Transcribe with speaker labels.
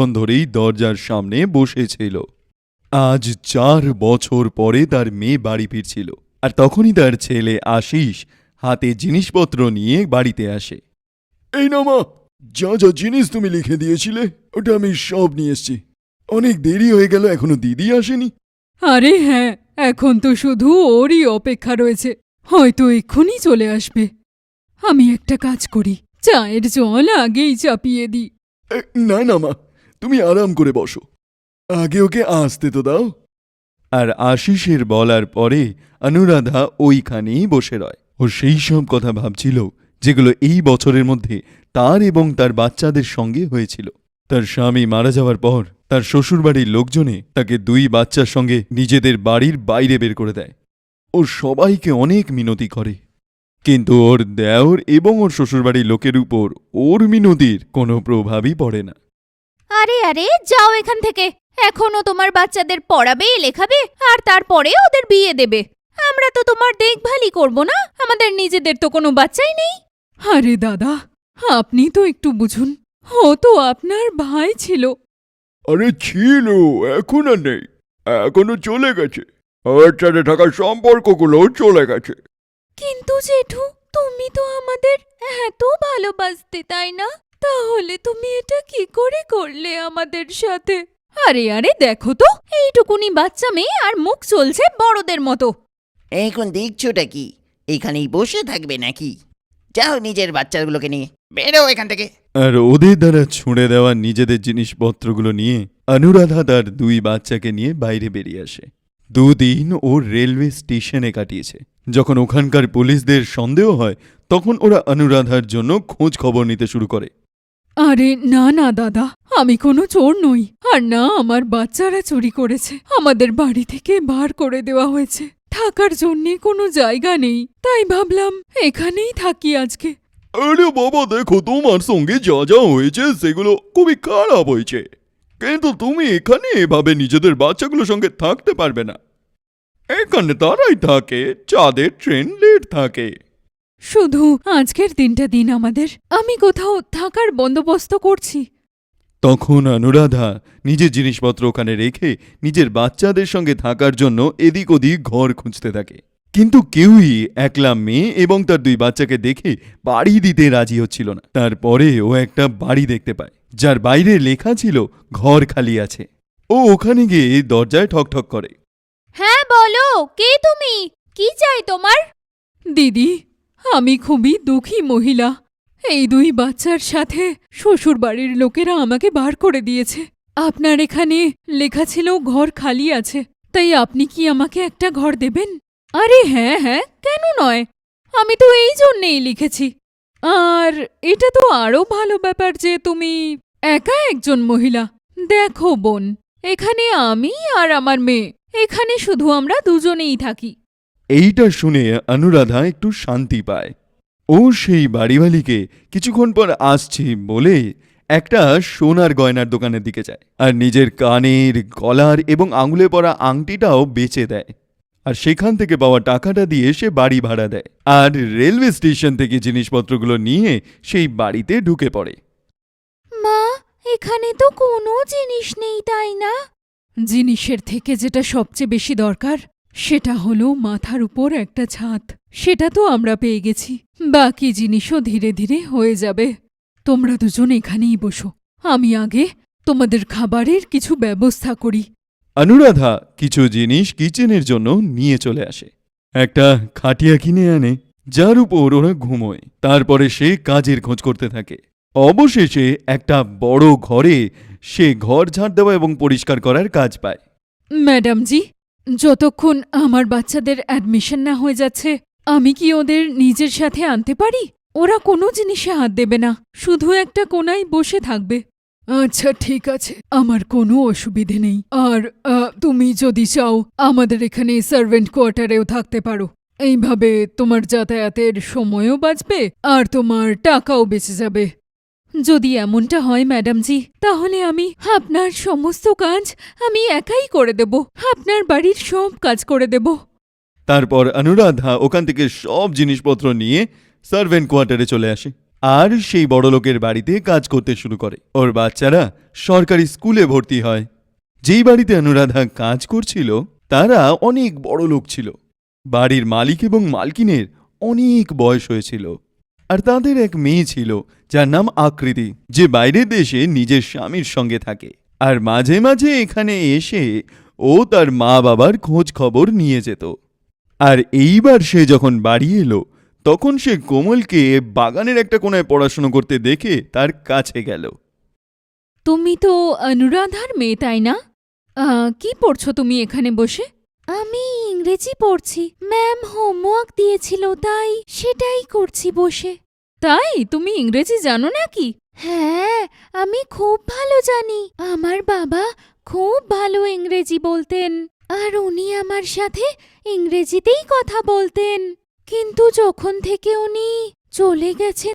Speaker 1: ধরেই দরজার সামনে বসেছিল আজ চার বছর পরে তার মেয়ে বাড়ি ফিরছিল আর তখনই তার ছেলে আশিস হাতে জিনিসপত্র নিয়ে বাড়িতে আসে।
Speaker 2: এই না মা যা যা জিনিস তুমি লিখে দিয়েছিলে ওটা আমি সব নিয়ে এসছি। অনেক দেরি হয়ে গেল এখনও দিদি আসেনি।
Speaker 3: আরে হ্যাঁ এখন তো শুধু ওরই অপেক্ষা রয়েছে হয়তো এক্ষুনি চলে আসবে। আমি একটা কাজ করি চায়ের জল আগেই চাপিয়ে দিই।
Speaker 2: না না মা তুমি আরাম করে বসো। আগে ওকে আসতে তো দাও।
Speaker 1: আর আশিসের বলার পরে অনুরাধা ওইখানেই বসে রয়। ও সেই সব কথা ভাবছিল, যেগুলো এই বছরের মধ্যে তার এবং তার বাচ্চাদের সঙ্গে হয়েছিল। তার স্বামী মারা যাওয়ার পর তার শ্বশুরবাড়ির লোকজনে তাকে দুই বাচ্চার সঙ্গে নিজেদের বাড়ির বাইরে বের করে দেয়। ও সবাইকে অনেক মিনতি করে। কিন্তু ওর দেওর এবং ওর শ্বশুরবাড়ির লোকের উপর ওর মিনতির কোনো প্রভাবই পড়ে না।
Speaker 4: আরে আরে যাও এখান থেকে। এখনও তোমার বাচ্চাদের পড়াবে লেখাবে আর তারপরে ওদের বিয়ে দেবে। আমরা তো তোমার দেখভালই করব না? আমাদের নিজেদের তো কোনো বাচ্চাই নেই।
Speaker 3: আরে দাদা আপনি তো একটু বুঝুন। ও তো আপনার ভাই ছিল।
Speaker 2: আরে ছিল এখন আর নেই। এখনও চলে গেছে। ওর সাথে থাকা সম্পর্কগুলো চলে গেছে।
Speaker 4: কিন্তু জেঠু তুমি তো আমাদের এত ভালোবাসতে তাই না? তাহলে তুমি এটা কি করে করলে আমাদের সাথে? আরে আরে দেখো তো এইটুকুনি বাচ্চা মেয়ে আর মুখ চলছে বড়দের মতো।
Speaker 5: এখন দেখছোটা কি? এখানেই বসে থাকবে নাকি? যাও নিজের বাচ্চাগুলোকে নিয়ে বেরো এখান থেকে।
Speaker 1: আর ওদের দ্বারা ছুঁড়ে দেওয়া নিজেদের জিনিসপত্রগুলো নিয়ে অনুরাধা তার দুই বাচ্চাকে নিয়ে বাইরে বেরিয়ে আসে। দুদিন ও রেলওয়ে স্টেশনে কাটিয়েছে। যখন ওখানকার পুলিশদের সন্দেহ হয় তখন ওরা অনুরাধার জন্য খোঁজ খবর নিতে শুরু করে।
Speaker 3: আরে, না না, দাদা, আমি কোনো চোর নই। আর না, আমার বাচ্চারা চুরি করেছে। আমাদের বাড়ি থেকে বার করে দেওয়া হয়েছে। থাকার জন্যে কোনো জায়গা নেই। তাই ভাবলাম, এখানেই থাকি আজকে।
Speaker 2: আরে বাবা, দেখো, তোমার সঙ্গে যা যা হয়েছে, সেগুলো খুবই খারাপ হয়েছে। কিন্তু তুমি এখানে এভাবে নিজেদের বাচ্চাগুলোর সঙ্গে থাকতে পারবে না। এখানে তারাই থাকে, চাঁদের ট্রেন লেট থাকে।
Speaker 3: শুধু আজকের দিনটা দিন আমাদের। আমি কোথাও থাকার বন্দোবস্ত করছি।
Speaker 1: তখন অনুরাধা নিজের জিনিসপত্র ওখানে রেখে নিজের বাচ্চাদের সঙ্গে থাকার জন্য এদিক ওদিক ঘর খুঁজতে থাকে। কিন্তু কেউই একলা মেয়ে এবং তার দুই বাচ্চাকে দেখে বাড়ি দিতে রাজি হচ্ছিল না। তারপরে ও একটা বাড়ি দেখতে পায় যার বাইরে লেখা ছিল ঘর খালি আছে। ও ওখানে গিয়ে দরজায় ঠকঠক করে।
Speaker 4: হ্যাঁ বলো কে তুমি? কি চাই তোমার?
Speaker 3: দিদি আমি খুবই দুঃখী মহিলা। এই দুই বাচ্চার সাথে শ্বশুরবাড়ির লোকেরা আমাকে বার করে দিয়েছে। আপনার এখানে লেখা ছিল ঘর খালি আছে, তাই আপনি কি আমাকে একটা ঘর দেবেন? আরে হ্যাঁ হ্যাঁ কেন নয়? আমি তো এই জন্যেই লিখেছি। আর এটা তো আরও ভালো ব্যাপার যে তুমি একা একজন মহিলা। দেখো বোন, এখানে আমি আর আমার মেয়ে, এখানে শুধু আমরা দুজনেই থাকি।
Speaker 1: এইটা শুনে অনুরাধা একটু শান্তি পায়। ও সেই বাড়িওয়ালিকে কিছুক্ষণ পর আসছি বলে একটা সোনার গয়নার দোকানের দিকে যায় আর নিজের কানের গলার এবং আঙুলে পরা আংটিটাও বেচে দেয়। আর সেখান থেকে পাওয়া টাকাটা দিয়ে সে বাড়ি ভাড়া দেয় আর রেলওয়ে স্টেশন থেকে জিনিসপত্রগুলো নিয়ে সেই বাড়িতে ঢুকে পড়ে।
Speaker 4: মা এখানে তো কোনো জিনিস নেই তাই না?
Speaker 3: জিনিসের থেকে যেটা সবচেয়ে বেশি দরকার সেটা হলো মাথার উপর একটা ছাদ। সেটা তো আমরা পেয়ে গেছি। বাকি জিনিসও ধীরে ধীরে হয়ে যাবে। তোমরা দুজন এখানেই বসো। আমি আগে তোমাদের খাবারের কিছু ব্যবস্থা করি।
Speaker 1: অনুরাধা কিছু জিনিস কিচেনের জন্য নিয়ে চলে আসে। একটা খাটিয়া কিনে আনে যার উপর ওরা ঘুমোয়। তারপরে সে কাজের খোঁজ করতে থাকে। অবশেষে একটা বড় ঘরে সে ঘর ঝাড় দেওয়া এবং পরিষ্কার করার কাজ পায়।
Speaker 3: ম্যাডামজি যতক্ষণ আমার বাচ্চাদের অ্যাডমিশন না হয়ে যাচ্ছে, আমি কি ওদের নিজের সাথে আনতে পারি? ওরা কোনো জিনিসে হাত দেবে না, শুধু একটা কোনায় বসে থাকবে। আচ্ছা ঠিক আছে, আমার কোনো অসুবিধে নেই। আর তুমি যদি চাও, আমাদের এখানে সার্ভেন্ট কোয়ার্টারেও থাকতে পারো। এইভাবে তোমার যাতায়াতের সময়ও বাঁচবে আর তোমার টাকাও বেঁচে যাবে। যদি এমনটা হয়, ম্যাডামজি, তাহলে আমি আপনার সমস্ত কাজ আমি একাই করে দেব। আপনার বাড়ির সব কাজ করে দেব।
Speaker 1: তারপর অনুরাধা ওখান থেকে সব জিনিসপত্র নিয়ে সার্ভেন্ট কোয়ার্টারে চলে আসে। আর সেই বড়লোকের বাড়িতে কাজ করতে শুরু করে। ওর বাচ্চারা সরকারি স্কুলে ভর্তি হয়। যেই বাড়িতে অনুরাধা কাজ করছিল, তারা অনেক বড় লোক ছিল। বাড়ির মালিক এবং মালকিনের অনেক বয়স হয়েছিল। আর তাদের এক মেয়ে ছিল যার নাম আকৃতি যে বাইরের দেশে নিজের স্বামীর সঙ্গে থাকে। আর মাঝে মাঝে এখানে এসে ও তার মা বাবার খোঁজ খবর নিয়ে যেত। আর এইবার সে যখন বাড়ি এলো তখন সে কোমলকে বাগানের একটা কোনায় পড়াশুনো করতে দেখে তার কাছে গেল।
Speaker 6: তুমি তো অনুরাধার মেয়ে তাই না? আহ, কি পড়ছো তুমি এখানে বসে?
Speaker 3: আমি ইংরেজি পড়ছি। ম্যাম হোমওয়ার্ক দিয়েছিল তাই সেটাই করছি বসে।
Speaker 6: তাই? তুমি ইংরেজি জানো নাকি?
Speaker 3: হ্যাঁ আমি খুব ভালো জানি। আমার বাবা খুব ভালো ইংরেজি বলতেন। আর উনি আমার সাথে ইংরেজিতেই কথা বলতেন। কিন্তু যখন থেকে উনি চলে গেছেন